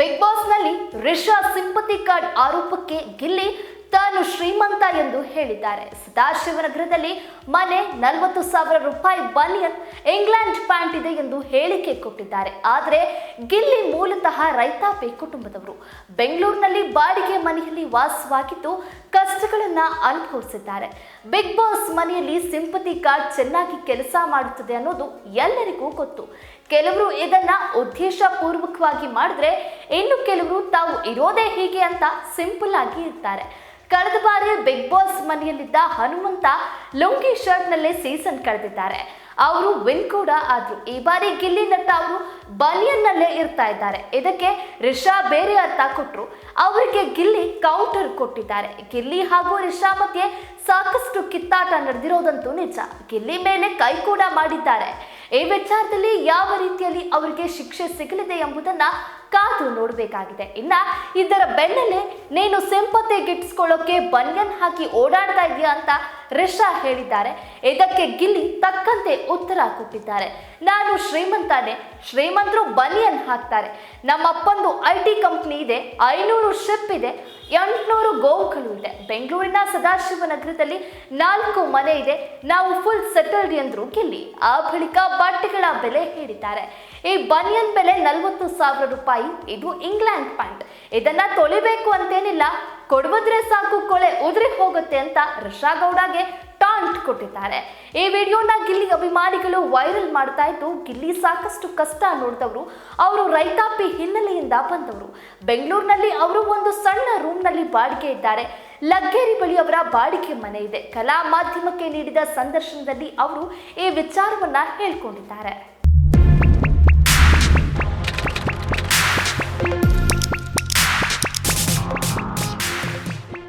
Big ಬಾಸ್ನಲ್ಲಿ Risha sympathy card ಆರೋಪಕ್ಕೆ ಗಿಲ್ಲಿ ತಾನು ಶ್ರೀಮಂತ ಎಂದು ಹೇಳಿದ್ದಾರೆ. ಸದಾಶಿವನಗರದಲ್ಲಿ ಮನೆ ನಲವತ್ತು ಸಾವಿರ ರೂಪಾಯಿ ಬನಿಯನ್ ಇಂಗ್ಲೆಂಡ್ ಪ್ಯಾಂಟ್ ಇದೆ ಎಂದು ಹೇಳಿಕೆ ಕೊಟ್ಟಿದ್ದಾರೆ. ಆದರೆ ಗಿಲ್ಲಿ ಮೂಲತಃ ರೈತಾಪಿ ಕುಟುಂಬದವರು. ಬೆಂಗಳೂರಿನಲ್ಲಿ ಬಾಡಿಗೆ ಮನೆಯಲ್ಲಿ ವಾಸವಾಗಿದ್ದು ಕಷ್ಟಗಳನ್ನ ಅನುಭವಿಸಿದ್ದಾರೆ. ಬಿಗ್ ಬಾಸ್ ಮನೆಯಲ್ಲಿ ಸಿಂಪತಿ ಕಾರ್ಡ್ ಚೆನ್ನಾಗಿ ಕೆಲಸ ಮಾಡುತ್ತದೆ ಅನ್ನೋದು ಎಲ್ಲರಿಗೂ ಗೊತ್ತು. ಕೆಲವರು ಇದನ್ನ ಉದ್ದೇಶಪೂರ್ವಕವಾಗಿ ಮಾಡಿದ್ರೆ ಇನ್ನು ಕೆಲವರು ತಾವು ಇರೋದೇ ಹೀಗೆ ಅಂತ ಸಿಂಪಲ್ ಆಗಿ ಇರ್ತಾರೆ. ಕಳೆದ ಬಾರಿ ಬಿಗ್ ಬಾಸ್ ಮನೆಯಲ್ಲಿದ್ದ ಹನುಮಂತ ಲುಂಗಿ ಶರ್ಟ್ನಲ್ಲೇ ಸೀಸನ್ ಕಳೆದಿದ್ದಾರೆ. ಅವರು ವಿನ್ ಕೂಡ ಆದ್ರು. ಈ ಬಾರಿ ಗಿಲ್ಲಿ ಅವರು ಬನಿಯನ್ನಲ್ಲೇ ಇರ್ತಾ ಇದ್ದಾರೆ. ಇದಕ್ಕೆ ರಿಷಾ ಬೇರೆ ಅರ್ಥ ಕೊಟ್ಟರು ಅವರಿಗೆ ಗಿಲ್ಲಿ ಕೌಂಟರ್ ಕೊಟ್ಟಿದ್ದಾರೆ. ಗಿಲ್ಲಿ ಹಾಗೂ ರಿಷಾ ಮಧ್ಯೆ ಸಾಕಷ್ಟು ಕಿತ್ತಾಟ ನಡೆದಿರೋದಂತೂ ನಿಜ. ಗಿಲ್ಲಿ ಮೇಲೆ ಕೈ ಕೂಡ ಮಾಡಿದ್ದಾರೆ. ಈ ವಿಚಾರದಲ್ಲಿ ಯಾವ ರೀತಿಯಲ್ಲಿ ಅವರಿಗೆ ಶಿಕ್ಷೆ ಸಿಗಲಿದೆ ಎಂಬುದನ್ನ ಕಾದು ನೋಡಬೇಕಾಗಿದೆ. ಇನ್ನ ಇದರ ಬೆನ್ನಲ್ಲೇ ನೀನು ಸಿಂಪತೆ ಗಿಟ್ಟಿಸ್ಕೊಳ್ಳೋಕೆ ಬನಿಯನ್ ಹಾಕಿ ಓಡಾಡ್ತಾ ಇದೆಯಾ ಅಂತ ರಿಷಾ ಹೇಳಿದ್ದಾರೆ. ಇದಕ್ಕೆ ಗಿಲ್ಲಿ ತಕ್ಕಂತೆ ಉತ್ತರ ಕೊಟ್ಟಿದ್ದಾರೆ. ನಾನು ಶ್ರೀಮಂತಾನೆ. ಶ್ರೀಮಂತರು ಬಲಿಯನ್ ಹಾಕ್ತಾರೆ. ನಮ್ಮಪ್ಪಂದು ಐ ಟಿ ಕಂಪ್ನಿ ಇದೆ. ಐನೂರು ಶಿಪ್ ಇದೆ. ಎಂಟುನೂರು ಗೋವುಗಳು ಇದೆ. ಬೆಂಗಳೂರಿನ ಸದಾಶಿವ ನಗರದಲ್ಲಿ ನಾಲ್ಕು ಮನೆ ಇದೆ. ನಾವು ಫುಲ್ ಸೆಟಲ್ಡ್ ಎಂದ್ರು ಗಿಲ್ಲಿ. ಆ ಬಳಿಕ ಬಟ್ಟೆಗಳ ಬೆಲೆ ಹೇಳಿದ್ದಾರೆ ಈ ಬನಿಯನ್ ಬೆಲೆ ನಲವತ್ತು ಸಾವಿರ ರೂಪಾಯಿ. ಇದು ಇಂಗ್ಲೆಂಡ್ ಪ್ಯಾಂಟ್ ಇದನ್ನ ತೊಳಿಬೇಕು ಅಂತೇನಿಲ್ಲ. ಕೊಡುವುದ್ರೆ ಸಾಕು ಕೊಳೆ ಉದುರಿ ಹೋಗುತ್ತೆ ಅಂತ ಗೌಡಗೆ ಟಾಂಟ್ ಕೊಟ್ಟಿದ್ದಾರೆ. ಈ ವಿಡಿಯೋನ ಗಿಲ್ಲಿ ಅಭಿಮಾನಿಗಳು ವೈರಲ್ ಮಾಡ್ತಾ ಇದ್ದು ಗಿಲ್ಲಿ ಸಾಕಷ್ಟು ಕಷ್ಟ ನೋಡಿದವರು. ಅವರು ರೈತಾಪಿ ಹಿನ್ನೆಲೆಯಿಂದ ಬಂದವರು. ಬೆಂಗಳೂರಿನಲ್ಲಿ ಅವರು ಒಂದು ಸಣ್ಣ ರೂಮ್ನಲ್ಲಿ ಬಾಡಿಗೆ ಇದ್ದಾರೆ. ಲಗ್ಗೇರಿ ಬಳಿ ಅವರ ಬಾಡಿಗೆ ಮನೆ ಇದೆ. ಕಲಾ ಮಾಧ್ಯಮಕ್ಕೆ ನೀಡಿದ ಸಂದರ್ಶನದಲ್ಲಿ ಅವರು ಈ ವಿಚಾರವನ್ನ ಹೇಳ್ಕೊಂಡಿದ್ದಾರೆ.